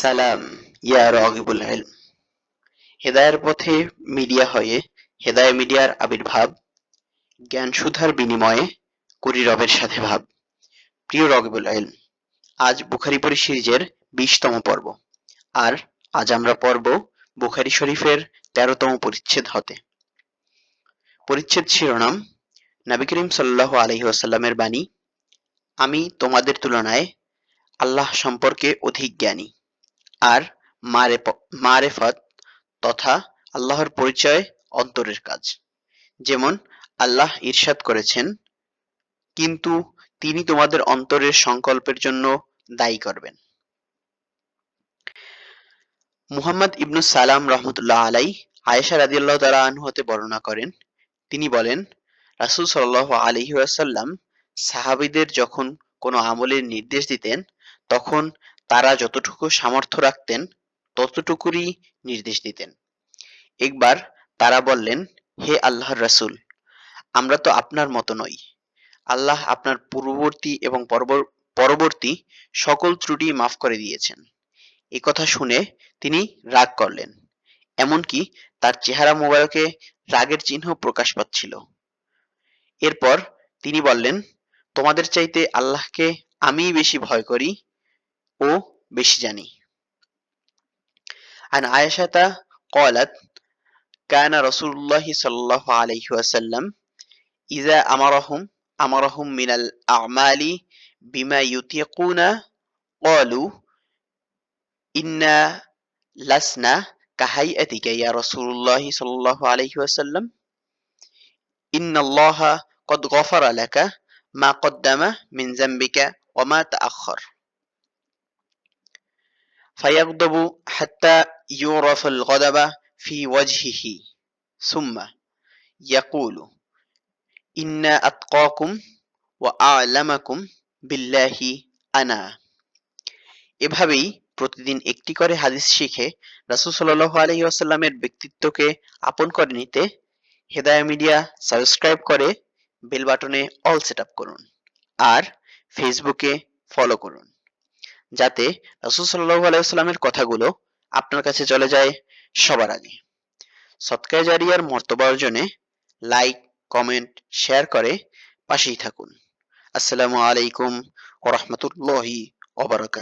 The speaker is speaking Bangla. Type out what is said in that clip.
সালাম, ইয়া রাগিবুল ইলম। হেদায়ের পথে মিডিয়া হয়ে, হেদায় মিডিয়ার আবির্ভাব জ্ঞান সুধার বিনিময়ে করি রবের সাথে ভাব। প্রিয় রগিবুল ইলম, আজ বুখারি পরি সিরিজের বিশতম পর্ব। আর আজ আমরা পর্ব বুখারি শরীফের তেরোতম পরিচ্ছেদ হতে। পরিচ্ছেদ শিরোনাম, নবী করিম সাল্লাহ আলহি আসাল্লামের বাণী, আমি তোমাদের তুলনায় আল্লাহ সম্পর্কে অধিক জ্ঞানী। আর মারেফত তথা আল্লাহর পরিচয় অন্তরের কাজ। যেমন আল্লাহ ইরশাদ করেছেন, কিন্তু তিনি তোমাদের অন্তরের সংকল্পের জন্য দায়ী করবেন। মুহাম্মদ ইবনু সালাম রহমতুল্লাহ আলাই আয়েশা রাদিয়াল্লাহ তালা আনহু হতে বর্ণনা করেন। তিনি বলেন, রাসুল সাল্লাহ আলহি আসাল্লাম সাহাবিদের যখন কোনো আমলের নির্দেশ দিতেন, তখন তারা যতটুকু সামর্থ্য রাখতেন, ততটুকুরই নির্দেশ দিতেন। একবার তারা বললেন, হে আল্লাহর রাসূল, আমরা তো আপনার মতো নই। আল্লাহ আপনার পূর্ববর্তী এবং পরবর্তী সকল ত্রুটি মাফ করে দিয়েছেন। এ কথা শুনে তিনি রাগ করলেন, এমনকি তার চেহারা মোবারকে রাগের চিহ্ন প্রকাশ পাচ্ছিল। এরপর তিনি বললেন, তোমাদের চাইতে আল্লাহকে আমিই বেশি ভয় করি ও বেশি জানি عن عائشة قالت كان رسول الله صلى الله عليه وسلم إذا أمرهم أمرهم من الأعمال بما يطيقون قالوا إنا لسنا كهيئتك يا رسول الله صلى الله عليه وسلم إن الله قد غفر لك ما قدم من ذنبك وما تأخر ফায়াকদবু হাত্তা ইউরফুল গদাবা ফি ওয়াজহিহি সুম্মা ইয়াকুলু ইন্না আতকাকুম ওয়া আলামাকুম বিল্লাহি আনা এভাবেই প্রতিদিন একটি করে হাদিস শিখে রাসুল সাল্লাহ আলহি আসাল্লামের ব্যক্তিত্বকে আপন করে নিতে হেদায় মিডিয়া সাবস্ক্রাইব করে বেল বাটনে অল সেট আপ করুন আর ফেসবুকে ফলো করুন। যাতে রাসুল সাল্লাহ আলাইসাল্লামের কথাগুলো আপনার কাছে চলে যায় সবার আগে। সৎকায় জারিয়ার মর্তবা অর্জনে লাইক কমেন্ট শেয়ার করে পাশেই থাকুন। আসসালামু আলাইকুম ওরহমতুল্লাহি ওবরাকাত